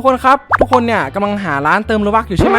ทุกคนครับ ทุกคนเนี่ยกำลังหาร้านเติมโลบักอยู่ใช่ไหม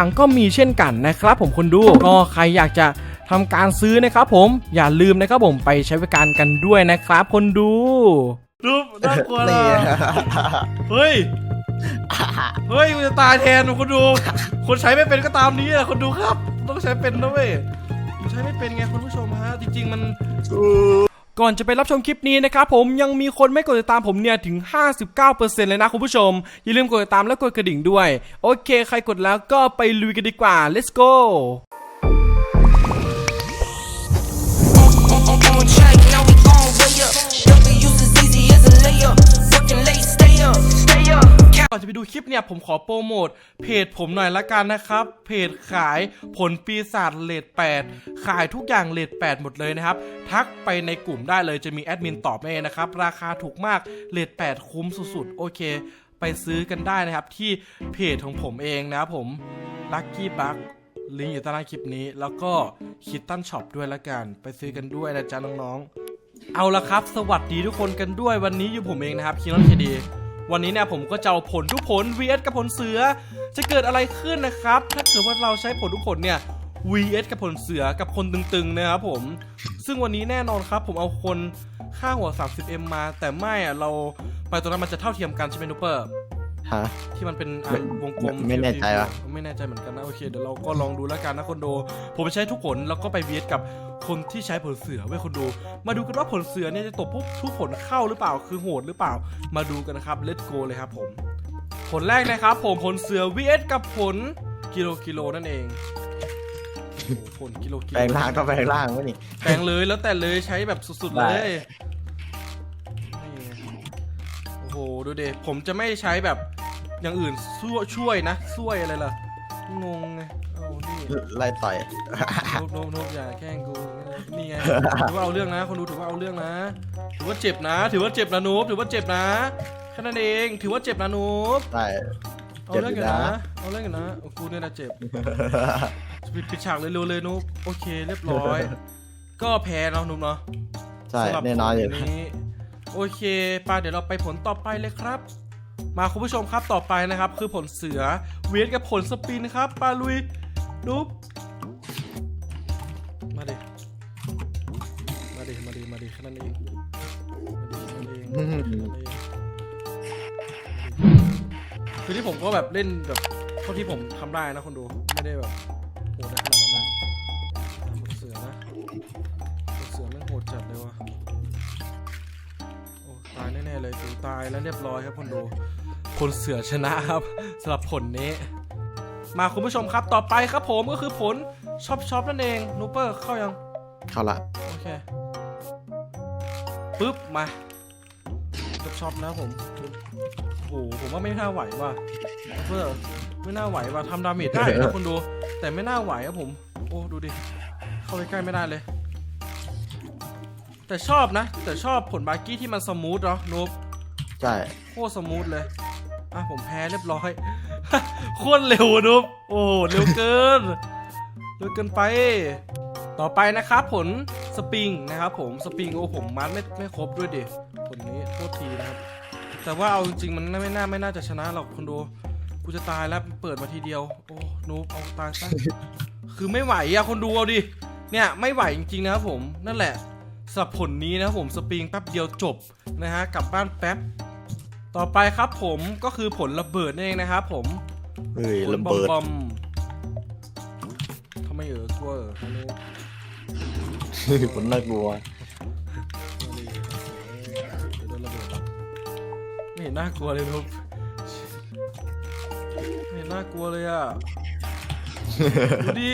งๆก็มีเช่นกันนะครับ ผมคนดูก็ใครอยากจะทำการซื้อนะครับผมอย่าลืมนะครับผมไปใช้บริการกันด้วยนะครับ คนดูดูน่ากลัวเลนี่ยเฮ้ย เฮ้ยกูจะตายแทนคนดู คนใช้ไม่เป็นก็ตามนี้อะคนดูครับ ต้องใช้เป็นนะเว้ยผมใช้ไม่เป็นไงคุณผู้ชมฮะ จริง ๆ มัน ก่อนจะไปรับชมคลิปนี้นะครับผมยังมีคนไม่กดติดตามผมเนี่ยถึง 59%เลยนะคุณผู้ชม อย่าลืมกดติดตามและกดกระดิ่งด้วย โอเค ใครกดแล้วก็ไปลุยกันดีกว่า let's go ก่อนจะไปดูคลิปเนี่ยผมขอโปรโมทเพจผมหน่อยละกันนะครับ เพจขายผลปีศาจเลท8ขายทุกอย่างเลท8หมดเลยนะครับ ทักไปในกลุ่มได้เลยจะมีแอดมินตอบให้นะครับ ราคาถูกมากเลท8คุ้มสุดๆ โอเค ไปซื้อกันได้นะครับ ที่เพจของผมเองนะครับผม Lucky Bug ลิงก์อยู่ใต้ล่างคลิปนี้ แล้วก็คิดตั้นช็อปด้วยละกันไปซื้อกันด้วยนะจ๊ะน้องๆเอาละครับ สวัสดีทุกคนกันด้วยวันนี้อยู่ผมเองนะครับคีนอนเคดี วันนี้เนี่ยผมก็จะเอาผลทุกผล vs กับผลเสือ จะเกิดอะไรขึ้นนะครับ ถ้าเกิดว่าเราใช้ผลทุกผลเนี่ย vs กับผลเสือกับคนตึงๆนะครับผม ซึ่งวันนี้แน่นอนครับผมเอาคนค่าหัว 30m มา แต่ไม่อะเราไปตรงนั้นมันจะเท่าเทียมกันใช่ไหมนูเปอร์ ฮะ ที่มันเป็นอะไม่วงกลมไม่แน่ใจวะไม่แน่ใจเหมือนกันนะโอเคเดี๋ยวเราก็ลองดูแล้วกันนะคนดูผมใช้ทุกผลแล้วก็ไปเวียดกับคนที่ใช้ผลเสือไว้ยคนดู มาดูกันว่าผลเสือเนี่ยจะตบพวกทุกผลเข้าหรือเปล่าคือโหดหรือเปล่า มาดูกันนะครับ let's go เลยครับผม ผลแรกนะครับ ผมผลเสือ vs กับผลกิโลกิโลนั่นเองโอ้โหผลกิโลกิโลแปลงร่างก็แปลงร่างวะนี่แปลงเลยแล้วแต่เลยใช้แบบสุดๆเลได้ยนี่โอ้โหดูเดผมจะไม่ใช้แบบ อย่างอื่นช่วยช่วยนะช่วยอะไรล่ะงงไงเอานี่ไล่ต่อยนบนบนบอย่าแกล้งกูนี่ไงถือว่าเอาเรื่องนะ คนดูถือว่าเอาเรื่องนะ ถือว่าเจ็บนะ ถือว่าเจ็บนะนูบถือว่าเจ็บนะแค่นั้นเองถือว่าเจ็บนะนูบได้เอาเรื่องกันนะเอาเรื่องกันนะโอ้กูเนี่ยนะเจ็บปิดปิดฉากเลยเร็วเลยนุ๊กโอเค เรียบร้อย ก็แพ้แล้วนุ๊กเนาะใช่สำหรับแน่นอนอยู่ผลนี้ โอเคปาเดี๋ยวเราไปผลต่อไปเลยครับ มาคุณผู้ชมครับต่อไปนะครับ คือผลเสือเวียนกับผลสปินครับปาลุยนุ๊บมาดิมาดิมาดิมาดิแค่นั้นเองมาดิมาดิมาดิคือที่ผมก็แบบเล่นแบบเท่าที่ผมทำได้นะคนดูไม่ได้แบบโหดขนาดนั้นนะผลเสือนะผลเสือแม่งโหดจัดเลยว่ะายแน่ๆเลยถือตายแล้วเรียบร้อยครับคนดู คนเสือชนะครับสำหรับผลนี้ มาคุณผู้ชมครับต่อไปครับผมก็คือผลช็อปช็อปนั่นเองนูเปอร์เข้ายัง เข้าละโอเคปึ๊บมาช็อปช็อปนะผมโอ้โหผมว่าไม่น่าไหวว่ะนูเปอร์ไม่น่าไหวว่ะทำดาเมจได้นะคุณดู แต่ไม่น่าไหวครับผม โอ้ดูดิเข้าไปใกล้ไม่ได้เลย แต่ชอบนะ แต่ชอบผลบาร์กี้ที่มันสมูทเนาะนูบใช่โคตรสมูทเลยอะผมแพ้เรียบร้อยโคตรเร็วอะนุ๊บโอ้โหเร็วเกินเร็วเกินไป ต่อไปนะครับผลสปริงนะครับผมสปริงโอ้ผมมัดไม่ไม่ครบด้วยดิผลนี้โทษทีนะครับ แต่ว่าเอาจริงๆมันไม่น่าไม่น่าจะชนะหรอกคนดูกูจะตายแล้วเปิดมาทีเดียวโอ้นูบเอาตายซะคือไม่ไหวอะคนดูเอาดิเนี่ยไม่ไหวจริงๆนะครับผมนั่นแหละ สำหรับผลนี้นะครับผมสปริงแป๊บเดียวจบนะฮะกลับบ้านแป๊บ ต่อไปครับผมก็คือผลระเบิดนั่นเองนะครับผมเฮ้ยผลระเบิดบอมๆทำไมเออกลัวเออฮัลโหลผลน่ากลัวเดี๋ยวโดนระเบิดปะไม่เห็นน่ากลัวเลยนุ๊กไม่เห็นน่ากลัวเลยอะ ดูดิ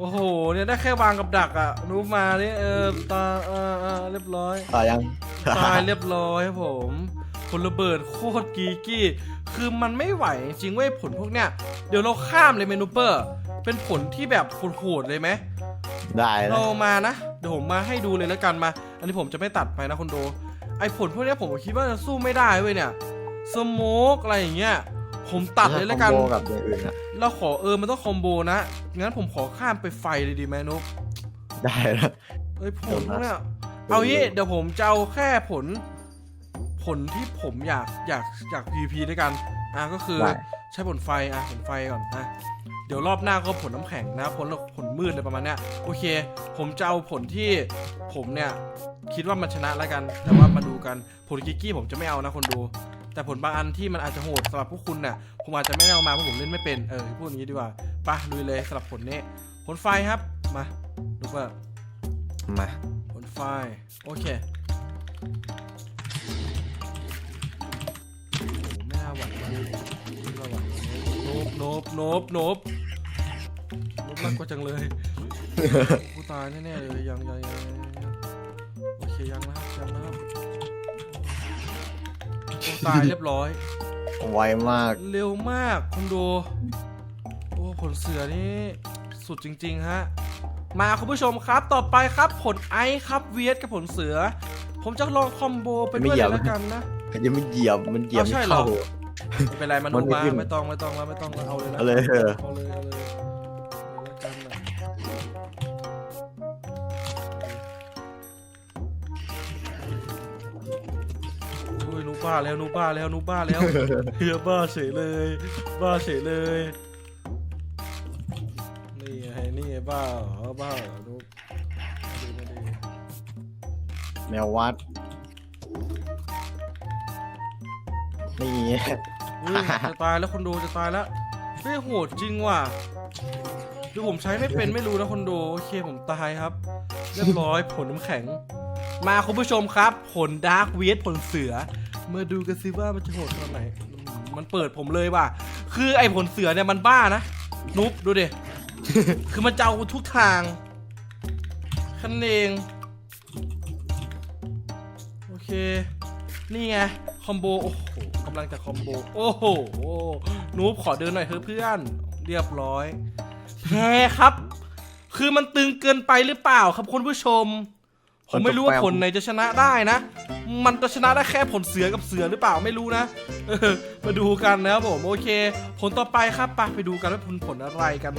โอ้โหเนี่ยได้แค่วางกับดักอะนุ๊กมาเนี่ยเออตาเออเออเรียบร้อยตายยัง ตายเรียบร้อยครับผมผลระเบิดโคตรกีกี้ คือมันไม่ไหวจริงๆเว้ยผลพวกเนี้ย เดี๋ยวเราข้ามเลยเมนูเปอร์ เป็นผลที่แบบโหดๆเลยไหม ได้แล้เราวมานะ เดี๋ยวผมมาให้ดูเลยแล้วกันมา อันนี้ผมจะไม่ตัดไปนะคนดู ไอผลพวกเนี้ยผมก็คิดว่าจะสู้ไม่ได้เว้ยเนี่ย สโมกอะไรอย่างเงี้ย ผมตัดเลยแล้วกันคอมโบกับอย่างอื่นอะเราขอเออมันต้องคอมโบนะงั้นผมขอข้ามไปไฟเลยดีไหมนุ๊กได้แล้ว เอ้ยผลพวกเนี้ยเดี๋ยวนะเอางี้เดี๋ยวผมจะเอาแค่ผล ผลที่ผมอยากอยากอยาก PVP ด้วยกันอะก็คือ ได้ใช้ผลไฟอะผลไฟก่อนอะเดี๋ยวรอบหน้าก็ผลน้ำแข็งนะผลผลมืดอะไรประมาณเนี้ยโอเค ผมจะเอาผลที่ผมเนี่ย คิดว่ามันชนะแล้วกัน แต่ว่ามาดูกันผลกิกกี้ผมจะไม่เอานะคนดู แต่ผลบางอันที่มันอาจจะโหดสำหรับพวกคุณน่ะผมอาจจะไม่ได้เอามาเพราะผมเล่นไม่เป็นเออพูดอย่างนี้ดีกว่าไปะลุยเลยสำหรับผลนี้ ผลไฟครับมาดูว่ามาผลไฟโอเคโอ้โหไม่น่าไหวว่ะไม่น่าไหวโนบโนบโนบโนบโนบมากกว่าจังเลยกูตายแน่ๆเลยยังยังยังยังยังโอเคยังนะครับยังนะครับโอ้ ตายเรียบร้อย ไวมาก เร็วมากคุณดู โอ้ผลเสือนี่สุดจริง ๆ ฮะ มาคุณผู้ชมครับ ต่อไปครับผลไอซ์ครับเวียดกับผลเสือ ผมจะลองคอมโบไปด้วยเลยแล้วกันนะยังไม่เหยียบมันเหยียบเอาใช่ไม่เหรอเข้าไม่เป็นไรมันมัดูนไม่มาขึ้นไม่ต้องไม่ต้องแล้วไม่ต้องแล้วเอาเลยนะเอาเลยเออเอาเลย บ้าแล้วนูบ้าแล้วนูบ้าแล้วเฮียบ้าเฉยเลย บ้าเฉยเลย นี่ไงนี่ไงบ้าเหรอบ้าเหรอนูมาดีมาดีแมววัด นี่อุ้ยจะตายแล้วคนดูจะตายแล้วเฮ้ยโหดจริงว่ะดูผมใช้ไม่เป็นไม่รู้นะคนดูโอเคผมตายครับ เรียบร้อยผลน้ำแข็ง มาคุณผู้ชมครับ ผลดาร์กเวทผลเสือ มาดูกันซิว่ามันจะโหดตอนไหน มันเปิดผมเลยว่ะ คือไอ้ผลเสือเนี่ยมันบ้านะนุ๊บดูดิ คือมันจะเอาทุกทางคันเอง โอเค นี่ไง คอมโบ โอ้โหกำลังจะคอมโบ โอ้โหนูบขอเดินหน่อยเถอะเพื่อน เรียบร้อยแพ้ครับ คือมันตึงเกินไปหรือเปล่าครับคุณผู้ชม ผมไม่รู้ว่าผลไหนจะชนะได้นะ มันจะชนะได้แค่ผลเสือกับเสือหรือเปล่าไม่รู้นะมาดูกันนะครับผมโอเค ผลต่อไปครับไปไปดูกันว่าผลผลอะไรกัน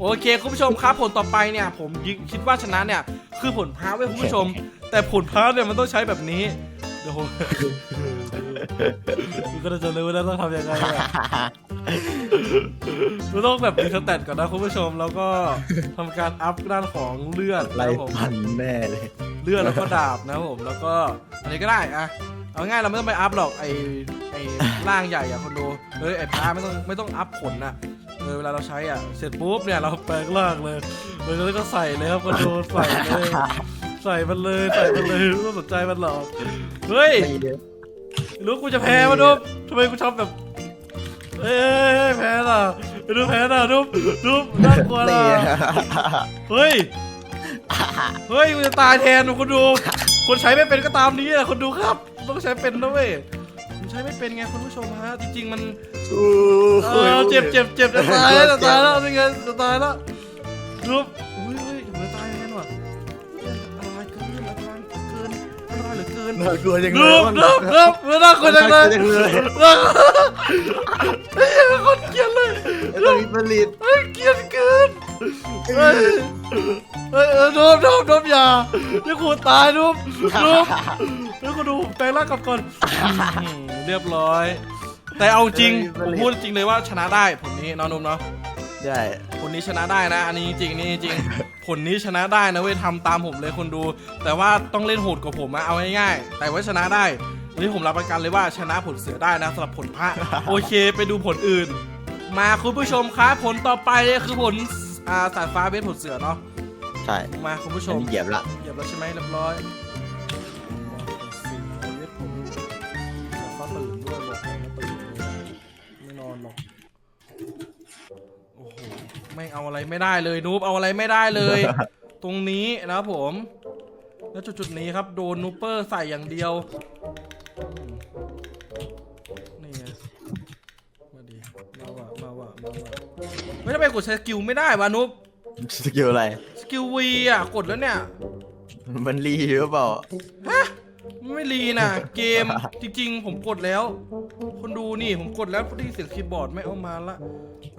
โอเคคุณผู้ชมครับผลต่อไปเนี่ยผมคิดว่าชนะเนี่ย คือผลพระเว้ยคุณผู้ชม แต่ผลพระเนี่ยมันต้องใช้แบบนี้เดี๋ยวผมคุณก็จะรู้แล้วต้องทำยังไงเราต้องแบบมีสแตทก่อนนะคุณผู้ชมแล้วก็ทำการอัพด้านของเลือดไล่นะครับผมฟันแน่เลย เลือดแล้วก็ดาบนะครับผมแล้วก็อันนี้ก็ได้อะเอาง่ายเราไม่ต้องไปอัพหรอกไอไอร่างใหญ่อะคนดูเฮ้ยไอพาไม่ต้องไม่ต้องอัพผลนะเออเวลาเราใช้อะเสร็จปุ๊บเนี่ยเราแปลงร่างเลยเลยแล้วก็ใส่เลยครับคนดูใส่เลยใส่มันเลยใส่มันเลยไม่ต้องสนใจมันหรอกเฮ้ยนี่เด้อรู้กูจะแพ้มาดูทำไมกูชอบแบบเอ้ยแพ้ล่ะดูแพ้ล่ะดูดูน่ากลัวล่ะนี่เฮ้ย เฮ้ยกูจะตายแทนคนดู คนใช้ไม่เป็นก็ตามนี้แหละคนดูครับ ต้องใช้เป็นนะเว้ยผมใช้ไม่เป็นไงคุณผู้ชมฮะ จริงๆมันอู้เออเจ็บเจ็บเจ็บจะตายแล้วจะตายแล้วนี่ไงจะตายแล้วดูอุ้ยเฮ้ยเหมือนตายแน่นว่ะอันตรายเกินอันตรายเกินอันตรายเหลือเกินน่ากลัวจังเลดูยดูดูเมื่อน่ากลัวจังเลยจังเลยน่ากลัวเฮ้ยคนเกลียดเลยไอ้ตัวนี้ผลิตเฮ้ยเกลียดเกิน เฮ้ยเฮ้ยเออโดมโดมโดมอย่าเดี๋ยวกูตายโดมโดมเดี๋ยวกูดูผมแปลงร่างกลับก่อนอื้อหือเรียบร้อย แต่เอาจริงผมพูดจริงเลยว่าชนะได้ผลนี้เน้องนมเนาะใช่ผลนี้ชนะได้นะ อันนี้จริงนี่จริง ผลนี้ชนะได้นะเว้ยทำตามผมเลยคนดู แต่ว่าต้องเล่นโหดกว่าผมอะเอาง่ายๆแต่ว่าชนะได้อันนี้ผมรับประกันเลยว่าชนะผลเสือได้นะสำหรับผลพระ โอเค ไปดูผลอื่น มาคุณผู้ชมครับผลต่อไปเลยคือผล อ่าสายฟ้าเบสผลเสือเนาะใช่มาคุณผู้ชอันม นี้เหยียบละเหยียบแล้วใช่ไหมเรียบร้อยเวทผมสายฟ้าตื่นด้วยบอกให้นะตื่นเลยไม่นอนหรอก โอ้โห ไม่งเอาอะไรไม่ได้เลยนูบเอาอะไรไม่ได้เลย ตรงนี้นะครับผม แล้วจุดๆนี้ครับโดนนูเปอร์ใส่อย่างเดียว ไม่ทำไมกดใช้สกิลไม่ได้วะนุ๊บสกิลอะไร สกิลวีอะกดแล้วเนี่ย มันรีหรือเปล่า ฮะ ไม่รีนะเกมจริงๆ ผมกดแล้ว คนดูนี่ผมกดแล้วได้ยินเสียงคีย์บอร์ดไม่เอามาละ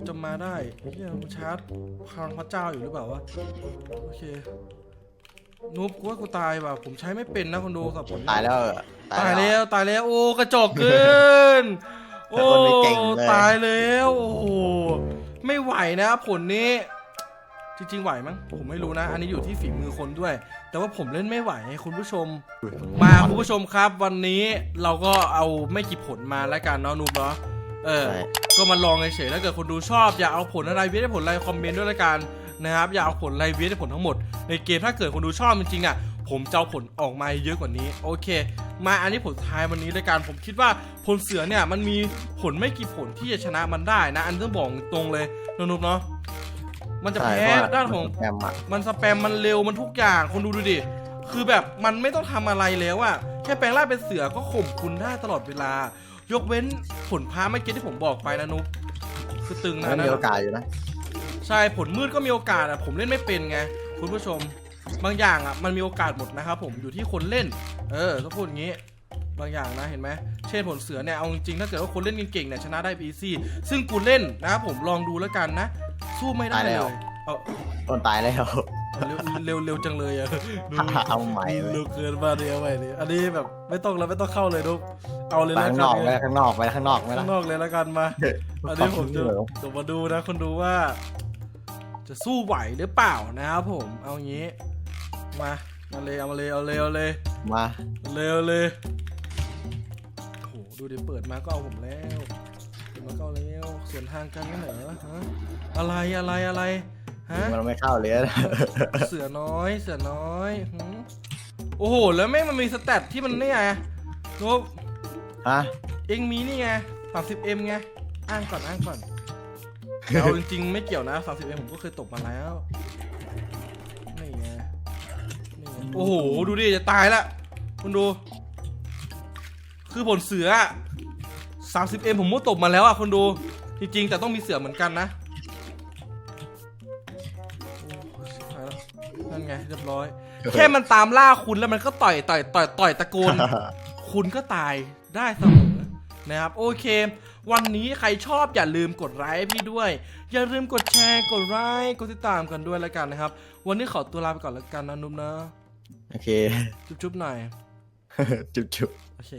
จะมาได้เฮียมันชาร์จพลังพระเจ้าอยู่หรือเปล่าวะ โอเค นุ๊บกูว่ากูตายว่ะผมใช้ไม่เป็นนะคนดูสับผมตายแล้วเหรอตายแล้วตายแล้วโอ้กระจอกเกิน โอ้คนไม่เก่งเลย ตายแล้วโอ้โห ไม่ไหวนะผลนี้ จริงๆ ไหวมั้งผมไม่รู้นะ อันนี้อยู่ที่ฝีมือคนด้วย แต่ว่าผมเล่นไม่ไหวคุณผู้ชม มาคุณผู้ชมครับ วันนี้เราก็เอาไม่กี่ผลมาแล้วกันเนาะนุ๊บเนาะเออใช่ก็มาลองเฉยๆถ้าเกิดคนดูชอบอยากเอาผลอะไรเวียได้ผลอะไรคอมเมนต์ด้วยละกันนะครับ อยากเอาผลอะไรเวียได้ผลทั้งหมดในเกมถ้าเกิดคนดูชอบจริงๆอะ ผมจะเอาผลออกมาเยอะกว่านี้ โอเค มาอันนี้ผลสุดท้ายวันนี้ละกันผมคิดว่าผลเสือเนี่ยมันมีผลไม่กี่ผลที่จะชนะมันได้นะ อันต้องบอกตรงเลยนุ๊บๆเนาะมันจะใช่แพ้เพระว่ด้านของแอมอะมันสแปมมันเร็วมันทุกอย่างคนดูดูดิคือแบบมันไม่ต้องทำอะไรแล้วอะแค่แปลงร่างเป็นเสือก็ข่มคุณได้ตลอดเวลา ยกเว้นผลพาไม่เก็ตที่ผมบอกไปนะนุ๊กคือตึงนะมันนะมีโอกาสอยู่นะใช่ผลมืดก็มีโอกาสอะผมเล่นไม่เป็นไงคุณผู้ชม บางอย่างอะมันมีโอกาสหมดนะครับผมอยู่ที่คนเล่น เออต้องพูดอย่างนี้บางอย่างนะเห็นไหมเช่นผลเสือเนี่ยเอาจริงๆถ้าเกิดว่าคนเล่นเก่งๆเนี่ยชนะได้ปีซี่ซึ่งกูเล่นนะครับผมลองดูแล้วกันนะ สู้ไม่ได้ตายเลแล้วยเอาต้นตายแล้วเร็วเร็วเร็วจังเลยอะดูเอาใหม่เลยดูเกินมาเดียวไปนี่อันนี้แบบไม่ต้องแล้วไม่ต้องเข้าเลยลูกเอาเลยไปแล้วข้างกันนอกไปข้างนอกไปข้างนอกไปข้าละงนอกเลยแล้วกันมาอันนี้ผมจะจะมาดูนะคนดูว่า จะสู้ไหวหรือเปล่านะครับผมเอางี้ มา มาเลยเอามาเลยเอาเลยเอาเลยมาเอาเลยเอาเลยโอ้โหดูดิเปิดมาก็เอาผมแล้วเปิดมาก็เอาแล้วส่วนทางกันนั่นเหรอฮะอะไรอะไรอะไรฮะมันไม่เข้าเลยนะเสือน้อยเสือน้อยหืมโอ้โหแล้วแม่งมันมีสแตทที่มันนี่ไงโนบฮะเองมีนี่ไง 30m ไงอ้างก่อนอ้างก่อนแต่เอาจริงๆไม่เกี่ยวนะ 30m ผมก็เคยตกมาแล้วนี่ไงนี่ไง โอ้โห ดูดิ จะตายละคุณดู คือผลเสืออะ 30m ผมก็ตกมาแล้วอะคุณดู จริงๆ แต่ต้องมีเสือเหมือนกันนะโอ้ชิบหายแล้วนั่นไงเรียบร้อย แค่มันตามล่าคุณแล้วมันก็ต่อยต่อยต่อยต่อยตะโกน คุณก็ตายได้เสมอนะครับ โอเค วันนี้ใครชอบอย่าลืมกดไลค์ให้พี่ด้วย อย่าลืมกดแชร์ กดไลค์ กดติดตามกันด้วยแล้วกันนะครับ วันนี้ขอตัวลาไปก่อนแล้วกันนะนุ่มนะ โอเค จุ๊บๆหน่อย จุ๊บจุ๊บโอเค